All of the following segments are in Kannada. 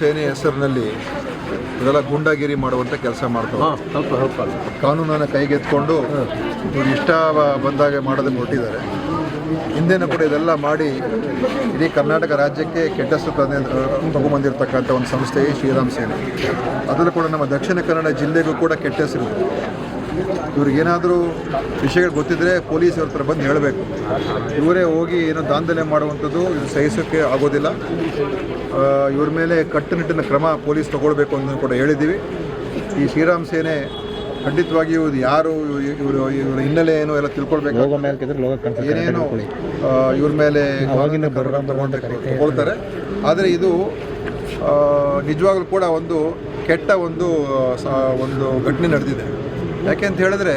ಸೇನೆ ಹೆಸರಿನಲ್ಲಿ ಇದೆಲ್ಲ ಗುಂಡಾಗಿರಿ ಮಾಡುವಂಥ ಕೆಲಸ ಮಾಡ್ತಾರೆ ಕಾನೂನನ್ನು ಕೈಗೆತ್ಕೊಂಡು ಇವ್ರು ಇಷ್ಟ ಬಂದಾಗ ಮಾಡೋದನ್ನು ಕೊಟ್ಟಿದ್ದಾರೆ ಹಿಂದೆನೂ ಕೂಡ ಇದೆಲ್ಲ ಮಾಡಿ ಇಡೀ ಕರ್ನಾಟಕ ರಾಜ್ಯಕ್ಕೆ ಕೆಟ್ಟ ತಂದೆ ತಗೊಂಬಂದಿರತಕ್ಕಂಥ ಒಂದು ಸಂಸ್ಥೆ ಶ್ರೀರಾಮ್ ಸೇನೆ. ಅದರಲ್ಲೂ ಕೂಡ ನಮ್ಮ ದಕ್ಷಿಣ ಕನ್ನಡ ಜಿಲ್ಲೆಗೂ ಕೂಡ ಕೆಟ್ಟ ಹೆಸರು. ಇವ್ರಿಗೇನಾದರೂ ವಿಷಯಗಳು ಗೊತ್ತಿದ್ದರೆ ಪೊಲೀಸ್ ಅವ್ರ ಹತ್ರ ಬಂದು ಹೇಳಬೇಕು. ಇವರೇ ಹೋಗಿ ಏನೋ ದಾಂಧಲೆ ಮಾಡುವಂಥದ್ದು ಇದು ಸಹಿಸೋಕ್ಕೆ ಆಗೋದಿಲ್ಲ. ಇವ್ರ ಮೇಲೆ ಕಟ್ಟುನಿಟ್ಟಿನ ಕ್ರಮ ಪೊಲೀಸ್ ತಗೊಳ್ಬೇಕು ಅಂತ ಕೂಡ ಹೇಳಿದ್ದೀವಿ. ಈ ಶ್ರೀರಾಮ್ ಸೇನೆ ಖಂಡಿತವಾಗಿಯೂ ಇದು ಯಾರು ಇವರು ಇವರ ಹಿನ್ನೆಲೆ ಏನು ಎಲ್ಲ ತಿಳ್ಕೊಳ್ಬೇಕು. ಏನೇನು ಇವ್ರ ಮೇಲೆ ತಗೊಳ್ತಾರೆ. ಆದರೆ ಇದು ನಿಜವಾಗ್ಲೂ ಕೂಡ ಒಂದು ಕೆಟ್ಟ ಒಂದು ಒಂದು ಘಟನೆ ನಡೆದಿದೆ. ಯಾಕೆ ಅಂತ ಹೇಳಿದ್ರೆ,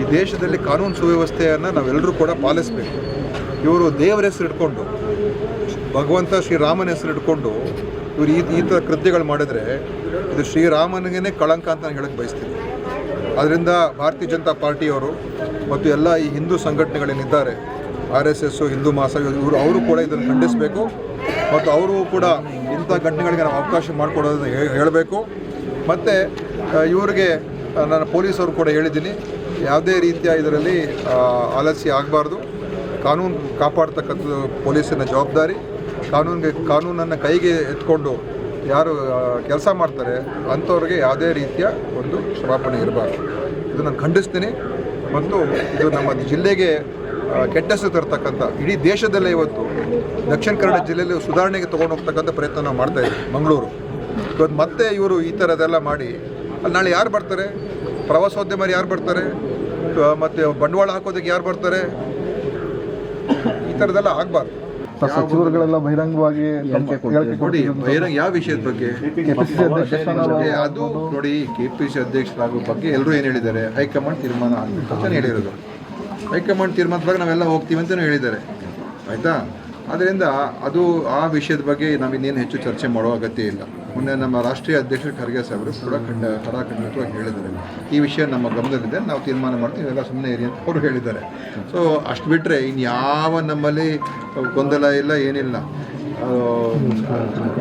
ಈ ದೇಶದಲ್ಲಿ ಕಾನೂನು ಸುವ್ಯವಸ್ಥೆಯನ್ನು ನಾವೆಲ್ಲರೂ ಕೂಡ ಪಾಲಿಸಬೇಕು. ಇವರು ದೇವರ ಹೆಸರು ಇಟ್ಕೊಂಡು, ಭಗವಂತ ಶ್ರೀರಾಮನ ಹೆಸರು ಇಟ್ಕೊಂಡು, ಇವರು ಈ ಈ ಥರ ಕೃತ್ಯಗಳು ಮಾಡಿದರೆ, ಇದು ಶ್ರೀರಾಮನಿಗೇ ಕಳಂಕ ಅಂತ ನಾನು ಹೇಳಕ್ಕೆ ಬಯಸ್ತೀನಿ. ಅದರಿಂದ ಭಾರತೀಯ ಜನತಾ ಪಾರ್ಟಿಯವರು ಮತ್ತು ಎಲ್ಲ ಈ Hindu ಸಂಘಟನೆಗಳೇನಿದ್ದಾರೆ, R S S Hindu Mahasabha ಇವರು ಅವರು ಕೂಡ ಇದನ್ನು ಖಂಡಿಸಬೇಕು. ಮತ್ತು ಅವರು ಕೂಡ ಇಂಥ ಘಟನೆಗಳಿಗೆ ನಾವು ಅವಕಾಶ ಮಾಡಿಕೊಡೋದನ್ನು ಹೇಳಬೇಕು. ಮತ್ತು ಇವರಿಗೆ ನಾನು ಪೊಲೀಸರು ಕೂಡ ಹೇಳಿದ್ದೀನಿ, ಯಾವುದೇ ರೀತಿಯ ಇದರಲ್ಲಿ ಆಲಸ್ಯ ಆಗಬಾರ್ದು. ಕಾನೂನು ಕಾಪಾಡ್ತಕ್ಕಂಥದ್ದು ಪೊಲೀಸಿನ ಜವಾಬ್ದಾರಿ. ಕಾನೂನಿಗೆ, ಕಾನೂನನ್ನು ಕೈಗೆ ಎತ್ಕೊಂಡು ಯಾರು ಕೆಲಸ ಮಾಡ್ತಾರೆ, ಅಂಥವ್ರಿಗೆ ಯಾವುದೇ ರೀತಿಯ ಒಂದು ಕ್ಷಮಾಪಣೆ ಇರಬಾರ್ದು. ಇದು ನಾನು ಖಂಡಿಸ್ತೀನಿ. ಮತ್ತು ಇದು ನಮ್ಮ ಜಿಲ್ಲೆಗೆ ಕೆಟ್ಟ ಹೆಸರು ತರ್ತಕ್ಕಂಥ, ಇಡೀ ದೇಶದಲ್ಲೇ ಇವತ್ತು ದಕ್ಷಿಣ ಕನ್ನಡ ಜಿಲ್ಲೆಯಲ್ಲಿ ಸುಧಾರಣೆಗೆ ತೊಗೊಂಡು ಹೋಗ್ತಕ್ಕಂಥ ಪ್ರಯತ್ನ ನಾವು ಮಾಡ್ತಾ ಇದ್ದೀವಿ, ಮಂಗಳೂರು. ಇವತ್ತು ಮತ್ತೆ ಇವರು ಈ ಥರದೆಲ್ಲ ಮಾಡಿ ಅಲ್ಲಿ ನಾಳೆ ಯಾರು ಬರ್ತಾರೆ? ಪ್ರವಾಸೋದ್ಯಮರು ಯಾರು ಬರ್ತಾರೆ? ಮತ್ತು ಬಂಡವಾಳ ಹಾಕೋದಕ್ಕೆ ಯಾರು ಬರ್ತಾರೆ? ಈ ಥರದೆಲ್ಲ ಆಗಬಾರ್ದು. ಸಚಿವರುಗಳೆಲ್ಲ ಬಹಿರಂಗವಾಗಿ ನೋಡಿ ಬಹಿರಂಗ ಯಾವ ವಿಷಯದ ಬಗ್ಗೆ? ಅದು ನೋಡಿ ಕೆ ಪಿ ಸಿ ಅಧ್ಯಕ್ಷರಾಗೋ ಬಗ್ಗೆ ಎಲ್ಲರೂ ಏನು ಹೇಳಿದ್ದಾರೆ? ಹೈಕಮಾಂಡ್ ತೀರ್ಮಾನ ಅಂತ ಹೇಳಿರೋದು. ಹೈಕಮಾಂಡ್ ತೀರ್ಮಾನದ ಬಗ್ಗೆ ನಾವೆಲ್ಲ ಹೋಗ್ತೀವಿ ಅಂತಲೂ ಹೇಳಿದ್ದಾರೆ. ಆಯಿತಾ? ಅದರಿಂದ ಅದು ಆ ವಿಷಯದ ಬಗ್ಗೆ ನಾವು ಇನ್ನೇನು ಹೆಚ್ಚು ಚರ್ಚೆ ಮಾಡೋ ಅಗತ್ಯ ಇಲ್ಲ. ಮೊನ್ನೆ ನಮ್ಮ ರಾಷ್ಟ್ರೀಯ ಅಧ್ಯಕ್ಷರು ಖರ್ಗೆ ಸಾಹೇಬರು ಕೂಡ ಖಂಡ, ಖಡಾಖಂಡಿತವಾಗಿ ಹೇಳಿದ್ದಾರೆ. ಈ ವಿಷಯ ನಮ್ಮ ಗಮನದಲ್ಲಿದೆ. ನಾವು ತೀರ್ಮಾನ ಮಾಡ್ತೀವಿ. ಎಲ್ಲ ಸುಮ್ಮನೆ ಇರಿ ಅಂತ ಅವರು ಹೇಳಿದ್ದಾರೆ. ಸೊ ಅಷ್ಟು ಬಿಟ್ಟರೆ ಇನ್ಯಾವ ನಮ್ಮಲ್ಲಿ ಗೊಂದಲ ಇಲ್ಲ, ಏನಿಲ್ಲ.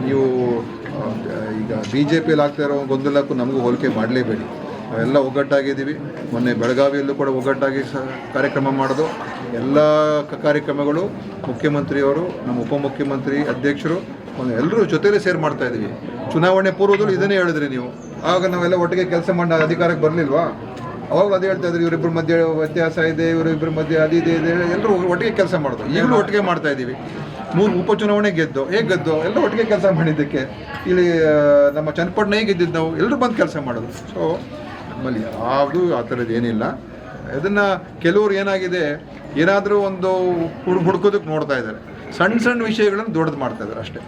ನೀವು, ಈಗ ಬಿ ಜೆ ಪಿಯಲ್ಲಿ ಆಗ್ತಾ ಇರೋ ಗೊಂದಲಕ್ಕೂ ನಮಗೂ ಹೋಲಿಕೆ ಮಾಡಲೇಬೇಡಿ. ನಾವೆಲ್ಲ ಒಗ್ಗಟ್ಟಾಗಿದ್ದೀವಿ. ಮೊನ್ನೆ ಬೆಳಗಾವಿಯಲ್ಲೂ ಕೂಡ ಒಗ್ಗಟ್ಟಾಗಿ ಸಹ ಕಾರ್ಯಕ್ರಮ ಮಾಡೋದು. ಎಲ್ಲ ಕಾರ್ಯಕ್ರಮಗಳು ಮುಖ್ಯಮಂತ್ರಿಯವರು, ನಮ್ಮ ಉಪಮುಖ್ಯಮಂತ್ರಿ ಅಧ್ಯಕ್ಷರು ಎಲ್ಲರೂ ಜೊತೆಯಲ್ಲೇ ಸೇರ್ ಮಾಡ್ತಾ ಇದ್ದೀವಿ. ಚುನಾವಣೆ ಪೂರ್ವದಲ್ಲೂ ಇದನ್ನೇ ಹೇಳಿದ್ರಿ ನೀವು. ಆವಾಗ ನಾವೆಲ್ಲ ಒಟ್ಟಿಗೆ ಕೆಲಸ ಮಾಡಿ ಅಧಿಕಾರಕ್ಕೆ ಬರಲಿಲ್ವಾ? ಅವಾಗ ಅದೇ ಹೇಳ್ತಾ ಇದ್ರು ಇವರಿಬ್ಬರ ಮಧ್ಯೆ ವ್ಯತ್ಯಾಸ ಇದೆ ಇವರಿಬ್ಬರ ಮಧ್ಯೆ ಅದು ಇದೆ ಇದೆ ಎಲ್ಲರೂ ಒಟ್ಟಿಗೆ ಕೆಲಸ ಮಾಡೋದು ಈಗಲೂ ಒಟ್ಟಿಗೆ ಮಾಡ್ತಾ ಇದ್ದೀವಿ. ಮೂರು ಉಪಚುನಾವಣೆ ಗೆದ್ದು, ಹೇಗೆ ಗೆದ್ದು? ಎಲ್ಲ ಒಟ್ಟಿಗೆ ಕೆಲಸ ಮಾಡಿದ್ದಕ್ಕೆ. ಇಲ್ಲಿ ನಮ್ಮ ಚನ್ನಪಟ್ಟಣ ಹೇಗೆ ಗೆದ್ದಿದ್ದು ನಾವು? ಎಲ್ಲರೂ ಬಂದು ಕೆಲಸ ಮಾಡೋದು ಸೊ ನಮ್ಮಲ್ಲಿ ಯಾವುದು ಆ ಥರದ್ದು ಏನಿಲ್ಲ. ಇದನ್ನು ಕೆಲವರು ಏನಾಗಿದೆ, ಏನಾದರೂ ಒಂದು ಹುಡ್ ಹುಡ್ಕೋದಕ್ಕೆ ನೋಡ್ತಾ ಇದ್ದಾರೆ. ಸಣ್ಣ ಸಣ್ಣ ವಿಷಯಗಳನ್ನು ದೊಡ್ಡದು ಮಾಡ್ತಾ ಇದ್ದಾರೆ ಅಷ್ಟೇ.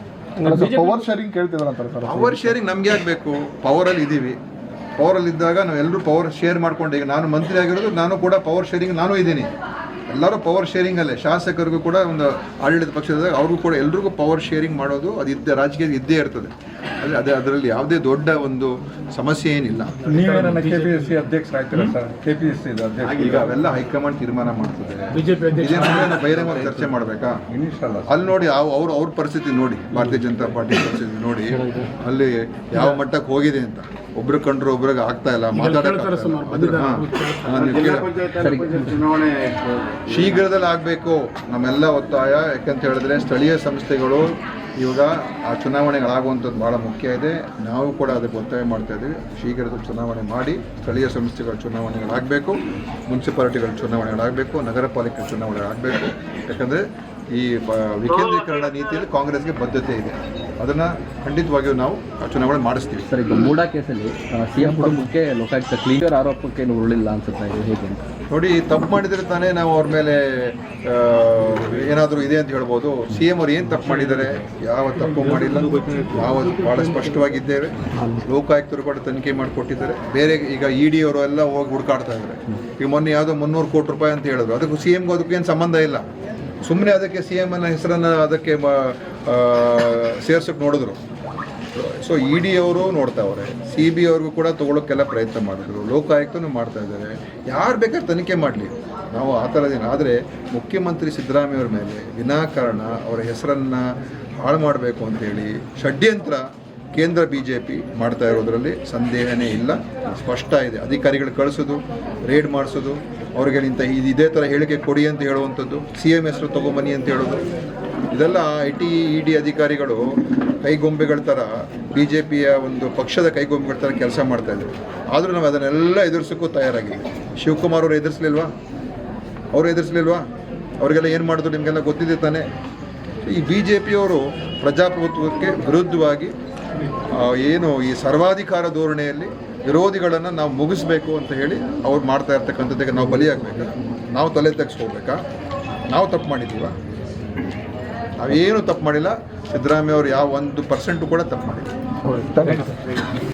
ಪವರ್ ಶೇರಿಂಗ್ ಕೇಳ್ತಿದಾರಂತಾರೆ ಸರ್ ಪವರ್ ಶೇರಿಂಗ್ ನಮ್ಗೆ ಯಾಕೆ ಬೇಕು ಪವರಲ್ಲಿ ಇದ್ದೀವಿ ಅಲ್ಲಿ ಇದ್ದಾಗ ನಾವು ಎಲ್ಲರೂ ಪವರ್ ಶೇರ್ ಮಾಡ್ಕೊಂಡು ಈಗ ನಾನು ಮಂತ್ರಿ ಆಗಿರೋದು ನಾನು ಕೂಡ ಪವರ್ ಶೇರಿಂಗ್ ನಾನು ಇದ್ದೀನಿ. ಎಲ್ಲರೂ ಪವರ್ ಶೇರಿಂಗ್ ಅಲ್ಲೇ. ಶಾಸಕರಿಗೂ ಕೂಡ ಒಂದು ಆಡಳಿತ ಪಕ್ಷದ ಅವ್ರಿಗೂ ಕೂಡ ಎಲ್ರಿಗೂ ಪವರ್ ಶೇರಿಂಗ್ ಮಾಡೋದು ಅದು ಇದ್ದ ರಾಜಕೀಯ ಇದ್ದೇ ಇರ್ತದೆ. ಅದೇ ಅದೇ ಅದರಲ್ಲಿ ಯಾವುದೇ ದೊಡ್ಡ ಒಂದು ಸಮಸ್ಯೆ ಏನಿಲ್ಲ. ನೀವೇನ K P S C ಅಧ್ಯಕ್ಷರಾಗ್ತೀರಾ sir? K P S C ಅಧ್ಯಕ್ಷ ಈಗ ಅವೆಲ್ಲ ಹೈಕಮಾಂಡ್ ತೀರ್ಮಾನ ಮಾಡ್ತದೆ. ಬಿಜೆಪಿ ಬಹಿರಂಗವಾಗಿ ಚರ್ಚೆ ಮಾಡಬೇಕಾ? ಅಲ್ಲಿ ನೋಡಿ ಅವ್ರ ಅವ್ರ ಪರಿಸ್ಥಿತಿ ನೋಡಿ ಭಾರತೀಯ ಜನತಾ ಪಾರ್ಟಿ ಪರಿಸ್ಥಿತಿ ನೋಡಿ ಅಲ್ಲಿ ಯಾವ ಮಟ್ಟಕ್ಕೆ ಹೋಗಿದೆ ಅಂತ. ಒಬ್ರು ಕಂಡ್ರು ಒಬ್ರಿಗೆ ಆಗ್ತಾ ಇಲ್ಲ ಚುನಾವಣೆ ಶೀಘ್ರದಲ್ಲಿ ಆಗಬೇಕು ನಮ್ಮೆಲ್ಲ ಒತ್ತಾಯ. ಯಾಕಂತ ಹೇಳಿದ್ರೆ ಸ್ಥಳೀಯ ಸಂಸ್ಥೆಗಳು ಇವಾಗ ಆ ಚುನಾವಣೆಗಳಾಗುವಂಥದ್ದು ಭಾಳ ಮುಖ್ಯ ಇದೆ. ನಾವು ಕೂಡ ಅದಕ್ಕೆ ಒತ್ತಾಯ ಮಾಡ್ತಾ ಇದ್ದೀವಿ. ಶೀಘ್ರದ ಚುನಾವಣೆ ಮಾಡಿ ಸ್ಥಳೀಯ ಸಂಸ್ಥೆಗಳ ಚುನಾವಣೆಗಳಾಗಬೇಕು ಮುನ್ಸಿಪಾಲಿಟಿಗಳ ಚುನಾವಣೆಗಳಾಗಬೇಕು ನಗರ ಪಾಲಿಕೆ ಚುನಾವಣೆಗಳಾಗಬೇಕು. ಯಾಕಂದರೆ ಈ ವಿಕೇಂದ್ರೀಕರಣ ನೀತಿಯಲ್ಲಿ ಕಾಂಗ್ರೆಸ್ಗೆ ಬದ್ಧತೆ ಇದೆ. ಅದನ್ನ ಖಂಡಿತವಾಗಿಯೂ ನಾವು ಚುನಾವಣೆ ಮಾಡಿಸ್ತೀವಿ. ಸರ್ ಈಗ ಮೂಡಾ ಕೇಸಲ್ಲಿ ಸಿಎಂ ಕುಟುಂಬಕ್ಕೆ ಲೋಕಾಯುಕ್ತ ಕ್ಲೀನರ್ ಆರೋಪಕ್ಕೆ ಏನು ಉರುಳಿಲ್ಲ ಅನ್ಸುತ್ತೆ ಇದೆ ಹೇಗೆ ನೋಡಿ ತಪ್ಪು ಮಾಡಿದ್ರೆ ತಾನೇ ನಾವು ಅವ್ರ ಮೇಲೆ ಏನಾದರೂ ಇದೆ ಅಂತ ಹೇಳ್ಬೋದು. ಸಿ ಎಂ ಅವ್ರು ಏನು ತಪ್ಪು ಮಾಡಿದ್ದಾರೆ ಯಾವ ತಪ್ಪು ಮಾಡಿಲ್ಲ. ಯಾವ ಭಾಳ ಸ್ಪಷ್ಟವಾಗಿದ್ದೇವೆ. ಲೋಕಾಯುಕ್ತರು ಕೂಡ ತನಿಖೆ ಮಾಡಿಕೊಟ್ಟಿದ್ದಾರೆ. ಬೇರೆ ಈಗ ಇ ಡಿ ಅವರು ಎಲ್ಲ ಹೋಗಿ ಹುಡುಕಾಡ್ತಾ ಇದ್ದಾರೆ. ಈಗ ಮೊನ್ನೆ ಯಾವುದೋ ಮುನ್ನೂರು ಕೋಟಿ ರೂಪಾಯಿ ಅಂತ ಹೇಳಿದ್ರು. ಅದಕ್ಕೂ ಸಿ ಎಮ್ಗೂ ಅದಕ್ಕೂ ಏನು ಸಂಬಂಧ ಇಲ್ಲ. ಸುಮ್ಮನೆ ಅದಕ್ಕೆ ಸಿ ಎಂ ಅನ್ನ ಹೆಸರನ್ನು ಅದಕ್ಕೆ ಸೇರ್ಸಕ್ಕೆ ನೋಡಿದ್ರು. ಸೊ ಇ ಡಿ ಅವರು ನೋಡ್ತಾವ್ರೆ. ಸಿ ಬಿ ಅವ್ರಿಗೂ ಕೂಡ ತಗೊಳ್ಳೋಕ್ಕೆಲ್ಲ ಪ್ರಯತ್ನ ಮಾಡಿದ್ರು. ಲೋಕಾಯುಕ್ತನೂ ಮಾಡ್ತಾ ಇದ್ದಾರೆ. ಯಾರು ಬೇಕಾದ್ರೆ ತನಿಖೆ ಮಾಡಲಿ. ನಾವು ಆ ಥರದೇನು ಆದರೆ, ಮುಖ್ಯಮಂತ್ರಿ ಸಿದ್ದರಾಮಯ್ಯವ್ರ ಮೇಲೆ ವಿನಾಕಾರಣ ಅವರ ಹೆಸರನ್ನು ಹಾಳು ಮಾಡಬೇಕು ಅಂತೇಳಿ ಷಡ್ಯಂತ್ರ ಕೇಂದ್ರ ಬಿ ಜೆ ಪಿ ಮಾಡ್ತಾ ಇರೋದರಲ್ಲಿ ಸಂದೇಹನೇ ಇಲ್ಲ. ಸ್ಪಷ್ಟ ಇದೆ. ಅಧಿಕಾರಿಗಳು ಕಳಿಸೋದು ರೇಡ್ ಮಾಡಿಸೋದು ಅವ್ರಿಗೆ ಇಂಥ ಇದು ಇದೇ ಥರ ಹೇಳಿಕೆ ಕೊಡಿ ಅಂತ ಹೇಳುವಂಥದ್ದು. ಸಿ ಎಂ ಹೆಸರು ತೊಗೊಂಬನ್ನಿ ಅಂತ ಹೇಳೋದು. ಇದೆಲ್ಲ ಐ ಟಿ, ಇ ಡಿ ಅಧಿಕಾರಿಗಳು ಕೈಗೊಂಬೆಗಳ ಥರ ಬಿ ಜೆ ಪಿಯ ಒಂದು ಪಕ್ಷದ ಕೈಗೊಂಬೆಗಳ ಥರ ಕೆಲಸ ಮಾಡ್ತಾ ಇದ್ದಾರೆ. ಆದರೂ ನಾವು ಅದನ್ನೆಲ್ಲ ಎದುರಿಸೋಕ್ಕೂ ತಯಾರಾಗಿ ಶಿವಕುಮಾರ್ ಅವರು ಎದುರಿಸಲಿಲ್ವಾ? ಅವರು ಎದುರಿಸಲಿಲ್ವಾ? ಅವರಿಗೆಲ್ಲ ಏನು ಮಾಡಿದ್ರು ನಿಮಗೆಲ್ಲ ಗೊತ್ತಿದೆ ತಾನೇ? ಈ ಬಿ ಜೆ ಪಿಯವರು ಪ್ರಜಾಪ್ರಭುತ್ವಕ್ಕೆ ವಿರುದ್ಧವಾಗಿ ಏನು ಈ ಸರ್ವಾಧಿಕಾರ ಧೋರಣೆಯಲ್ಲಿ ವಿರೋಧಿಗಳನ್ನು ನಾವು ಮುಗಿಸ್ಬೇಕು ಅಂತ ಹೇಳಿ ಅವ್ರು ಮಾಡ್ತಾ ಇರ್ತಕ್ಕಂಥದ್ದಕ್ಕೆ ನಾವು ಬಲಿಯಾಗಬೇಕಾ. ನಾವು ತಲೆ ತೆಗೆಸ್ಕೋಬೇಕಾ ನಾವು ತಪ್ಪು ಮಾಡಿದ್ದೀವ? ನಾವೇನು ತಪ್ಪು ಮಾಡಿಲ್ಲ. ಸಿದ್ದರಾಮಯ್ಯ ಅವರು ಯಾವ ಒಂದು ಪರ್ಸೆಂಟು ಕೂಡ ತಪ್ಪು ಮಾಡಿಲ್ಲ.